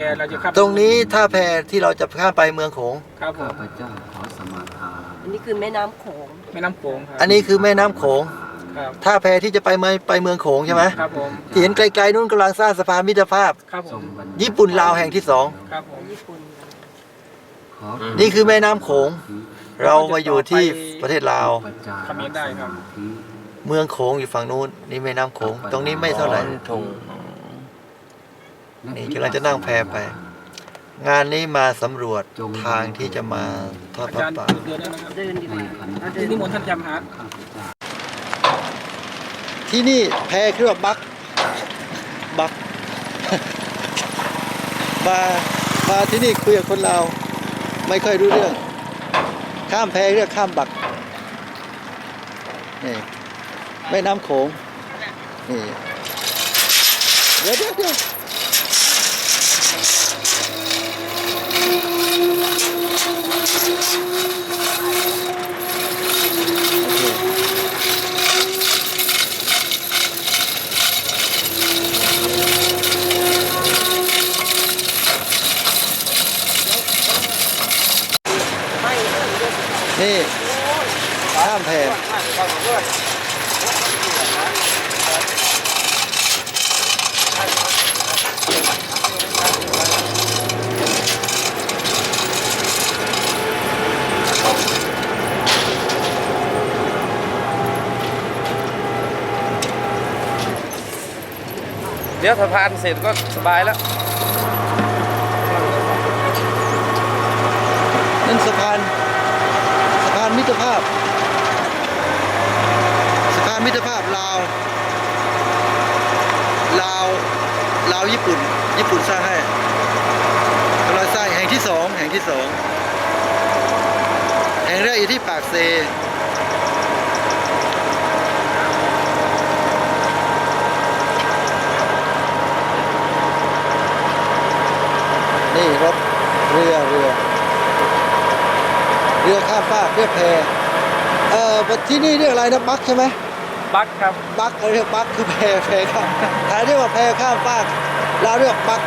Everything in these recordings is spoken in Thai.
แกเราจะข้ามตรงนี้ท่าแพที่เราจะข้ามไปเมืองโขง ครับผข้ามพเจ้าขอสมาทานอันนี้คือแม่น้ำโขง แม่น้ำโขงครับอันนี้คือแม่น้ำโขง ครับท่าแพที่จะไปเมืองไปเมืองโขงใช่ไหมครับผมที่เห็นไกลๆนู้นกำลังสร้างสะพานมิตรภาพ ครับผทรมงบรรญี่ปุ่นลาวแห่งที่สอง ครับผม ญี่ปุ่นขอนี่คือแม่น้ำโขง เรามาอยู่ที่ประเทศลาวประจาเขมรได้ครับ เมืองโขงอยู่ฝั่งนู้นนี่แม่น้ำโขง ตรงนี้ไม่เท่าไหร่ นี่กำลังจะนั่งแพไป งานนี้มาสำรวจทางที่จะมาทอดอาพระจารย์ป่า เดินได้นะครับเดินดีกว่าเราเดิที่นนิมนต์ท่านจำหาข้าพเจ้าที่นี่แพคือว่าบักบัก มามาที่นี่คุยกับคนลาวไม่ค่อยรู้เรื่อง ข้ามแพเรียกข้ามบักนี่แม่น้ำโขงนี่เดี๋ยวเดี๋ยวเดี๋ยวโอเค นี่ข้ามแพเดี๋ยวสะพานเสร็จก็สบายแล้วนั่นสะพานสะพานมิตรภาพสะพานมิตรภาพลาวลาวลาวญี่ปุ่น ญี่ปุ่นสร้างให้กำลังสร้างแห่งที่สองแห่งที่สองแห่งแรกอยู่ที่ปากเซ นี่รถ เรือเรือเรือข้ามฟากเรียกแพเอ่อที่นี่เรียกอะไรนะบักใช่ไหมบักครับบักเรียกบักคือแพแพข้ามไทยเรียกว่าแพข้ามฟากเราวเรียกบัก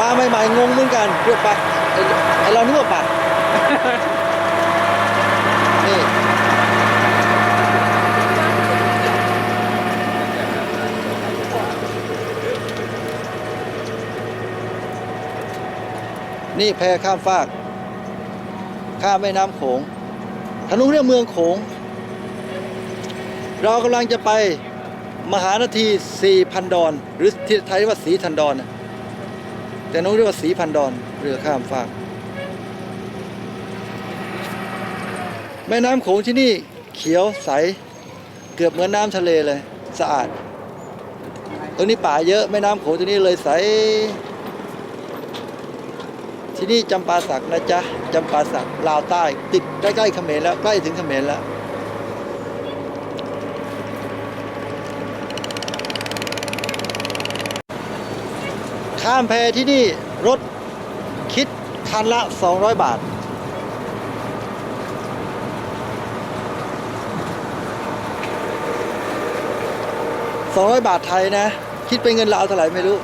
มาใหม่ๆงงเหมือนกันเรียกบักไอ้ไอเรานึกว่าบักนี่ นี่แพข้ามฟาก ข้ามแม่น้ำโขงทางนู้นเรียกเมืองโขง เรากำลังจะไปมหานาที4,000ดอน หรือที่ไทยเรียกว่าสีทันดอน แต่นู้นเรียกว่าสีพันดอน เรือข้ามฟาก แม่น้ำโขงที่นี่เขียวใส เกือบเหมือนน้ำทะเลเลย สะอาด ตรงนี้ป่าเยอะแม่น้ำโขงที่นี่เลยใส ที่นี่จำปาสักนะจ๊ะจำปาสักลาวใต้ ติดใกล้ๆเขมรแล้วใกล้ถึงเขมรแล้วข้ามแพที่นี่รถคิดคันละ 200 บาท 200 บาทไทยนะ คิดเป็นเงินลาวเท่าไหร่ไม่รู้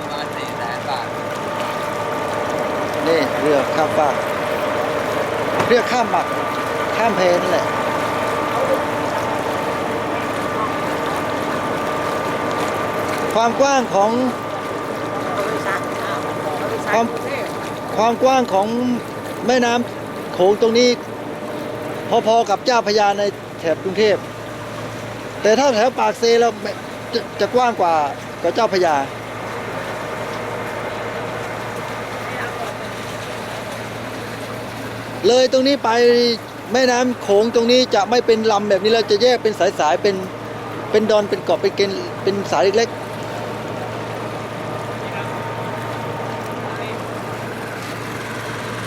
ประมาณสี่แสนบาท นี่ เรือข้ามฟากเรือข้ามหมักข้ามเพนั่แหละความกว้างของความความกว้างของแม่น้ำโขงตรงนี้ พอๆกับเจ้าพระยาในแถบกรุงเทพ แต่ถ้าแถวปากเซแล้วจะจะกว้างกว่า กว่าเจ้าพระยา เลยตรงนี้ไปแม่น้ำโขงตรงนี้จะไม่เป็นลำแบบนี้แล้วจะแยกเป็นสายๆเป็นเป็นดอนเป็นเกาะเป็นเกณฑ์เป็นสายเล็กๆ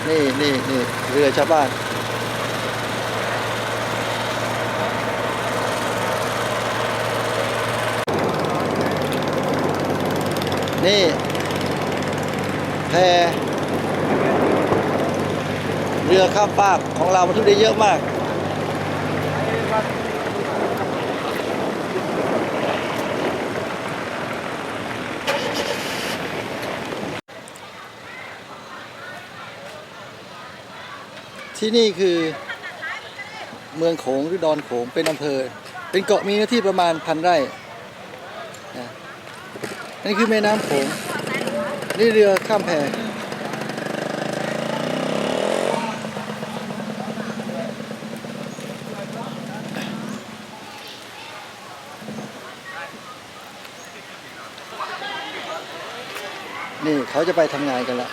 นี่นี่นี่เรือชาวบ้านนี่แพ เรือข้ามฟากของเราบรรทุกได้เยอะมากที่นี่คือเมืองโขงหรือดอนโขงเป็นอำเภอ เป็นเกาะมีเนื้อที่ประมาณพันไร่นี่คือแม่น้ำโขงนี่เรือข้ามแพ นี่เขาจะไปทำงานกันละ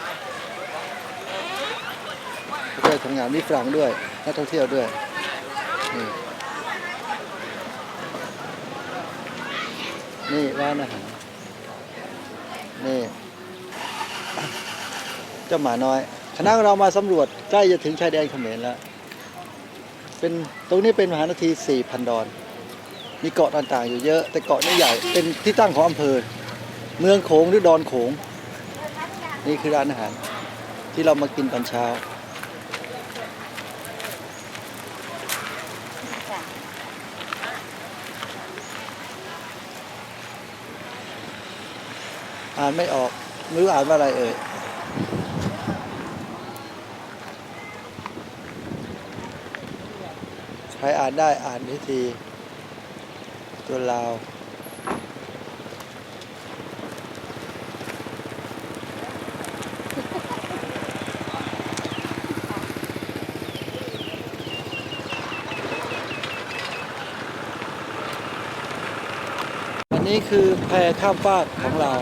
เขาจะทำงานมีฝรั่งด้วยนักท่องเที่ยวด้วยนี่นี่ร้านอาหารนี่เจ้าหมาน้อย คณะเรามาสำรวจใกล้จะถึงชายแดนเขมรแล้ว เป็นตรงนี้เป็นมหานาที 4,000 ดอน มีเกาะต่างๆอยู่เยอะ แต่เกาะนี้ใหญ่ เป็นที่ตั้งของอำเภอ เมืองโขงหรือดอนโขง นี่คือร้านอาหาร ที่เรามากินตอนเช้า อ่านไม่ออกไม่รู้อ่านว่าอะไรเอ่ยใครอ่านได้อ่านวิธีตัวลาว นี้คือแพข้ามฟากของเรา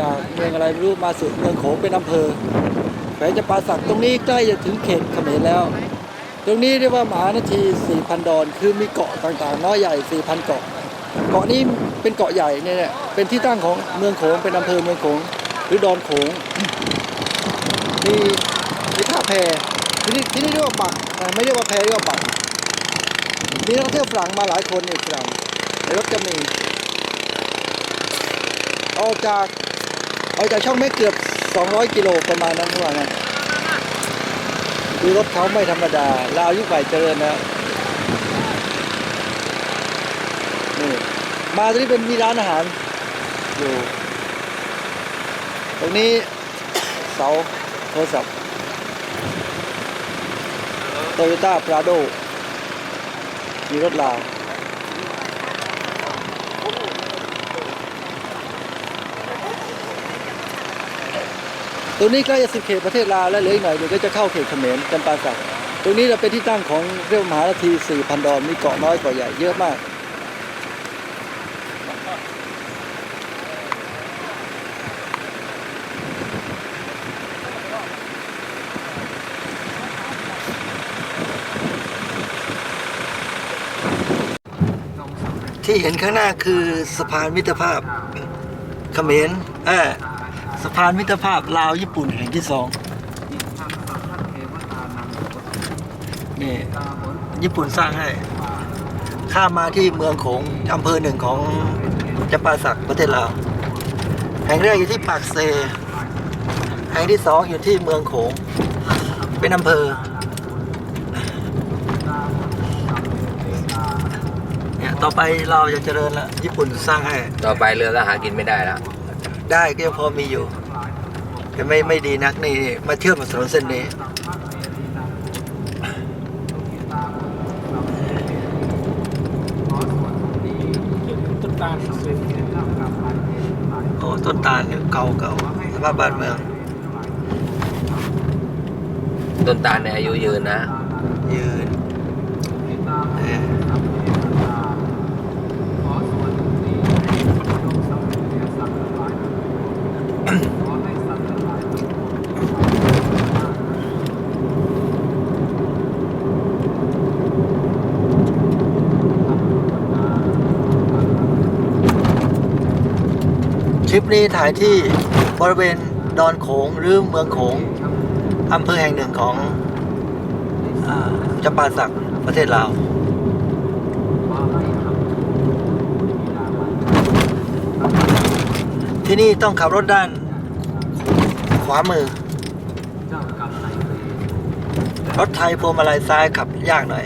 จากเมืองอะไรไม่รู้มาสู่เมืองโขงเป็นอำเภอแขวงจำปาสักตรงนี้ใกล้จะถึงเขตเขมรแล้ว ตรงนี้เรียกว่ามหานาที 4,000 ดอน คือมีเกาะต่างๆ น้อยใหญ่ 4,000 เกาะ เกาะนี้เป็นเกาะใหญ่เนี่ยเป็นที่ตั้งของเมืองโขงเป็นอำเภอเมืองโขงหรือดอนโขงมีมีท่าแพที่นี่ที่นี่เรียกว่าปักอ่ไม่เรียกว่าแพเรียกว่าปักมีนักท่องเที่ยวฝรั่งมาหลายคนเนี่ยฝรั่งในรถก็มี ออกจากออกจากช่องแม่เกือบ 200 กิโลประมาณนั้นเท่านั้นคือรถเขาไม่ธรรมดาลาวยุคใหม่เจริญแล้วนี่มาตรงนี้เป็นมีร้านอาหารอยู่ตรงนี้เสาโทรศัพท์โตโยต้าพราโดมีรถลาว รงนี้ใกล้จะสิบเขตประเทศลาวแล้วเหลืออีกหน่อยเดี๋ยวก็จะเข้าเขตเขมรจำปาสักตรงนี้เราเป็นที่ตั้งของเรียกมหานาที4,000ดอนมีเกาะน้อยเกาะใหญ่เยอะมาก ที่เห็นข้างหน้าคือสะพานมิตรภาพเขมรเออ สะพานมิตรภาพลาวญี่ปุ่นแห่งที่สองนี่ญี่ปุ่นสร้างให้ ข้ามมาที่เมืองโขงอำเภอหนึ่งของจำปาสักประเทศลาวแห่งแรกอยู่ที่ปากเซ แห่งที่สองอยู่ที่เมืองโขง เป็นอำเภอเนี่ยต่อไปเราจะเจริญแล้วญี่ปุ่นสร้างให้ ต่อไปเรือก็หากินไม่ได้แล้ว ได้ก็ยังพอมีอยู่ แต่ไม่ไม่ดีนักนี่มาเที่ยวมาถนนเส้นนี้ต้นตาลสวยโอ้ต้นตาลเนี่ยเก่าเก่าสภาพบ้านเมือง ต้นตาลในยอายุยืนนะ ยืนเออค ลิปนี้ถ่ายที่บริเวณดอนโขงหรือเมืองโขงอำเภอแห่งหนึ่งของอจำปาสักประเทศลาวที่นี่ต้องขับรถด้าน ขวามือ รถไทยพวงมาลัยซ้ายขับยากหน่อย